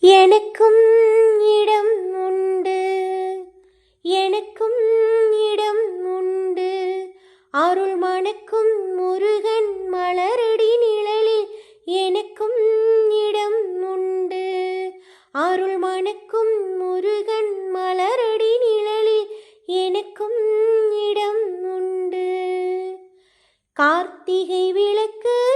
எனக்கும் இடம் உண்டு. எனக்கும் இடம் உண்டு. அருள் மணக்கும் முருகன் மலரடி நிழலில் எனக்கும் இடம் உண்டு. அருள் மணக்கும் முருகன் மலரடி நிழலில் எனக்கும் இடம் உண்டு. கார்த்திகை விளக்கு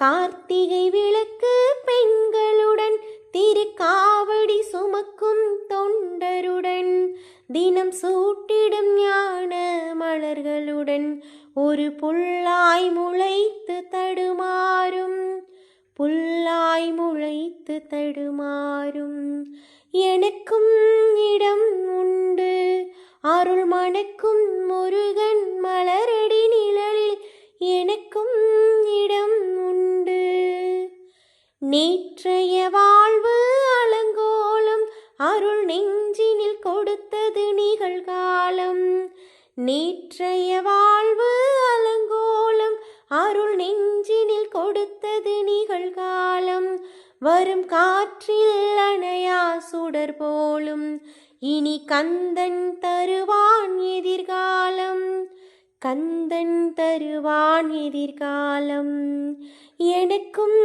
கார்த்திகை விளக்கு பெண்களுடன் திருக்காவடி சுமக்கும் தொண்டருடன் தினம் சூட்டிடும் ஞான மலர்களுடன் ஒரு புல்லாய் முளைத்து தடுமாறும் புல்லாய் முளைத்து தடுமாறும். எனக்கும் இடம் உண்டு அருள் மணக்கும் முருகன் மலரடி நேற்றைய வாழ்வு அலங்கோலம் அருள் நெஞ்சினில் கொடுத்தது நிகழ்காலம். நேற்றைய வாழ்வு அலங்கோலம் அருள் நெஞ்சினில் கொடுத்தது நிகழ்காலம். வரும் காற்றில் அணையா சுடர் போலும். இனி கந்தன் தரு கந்தன் தருவான் எதிர்காலம். எனக்கும்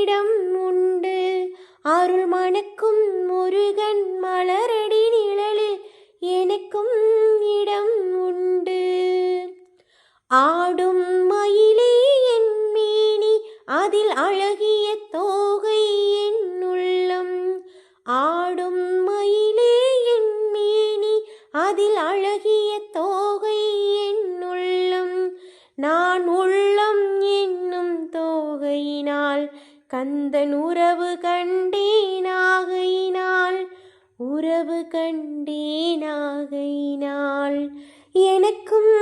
இடம் உண்டு. அருள் மணக்கும் முருகன் மலரடி நிழலில் எனக்கும் இடம் உண்டு. ஆடும் மயிலே என் மேனி அதில் அழகிய தோகை என் உள்ளம். ஆடும் மயிலே என் மேனி அதில் அழகிய நான் உள்ளம் என்னும் தோகையினால் கந்தன் உறவு கண்டேனாகையினால் உறவு கண்டேனாகையினால் எனக்கும்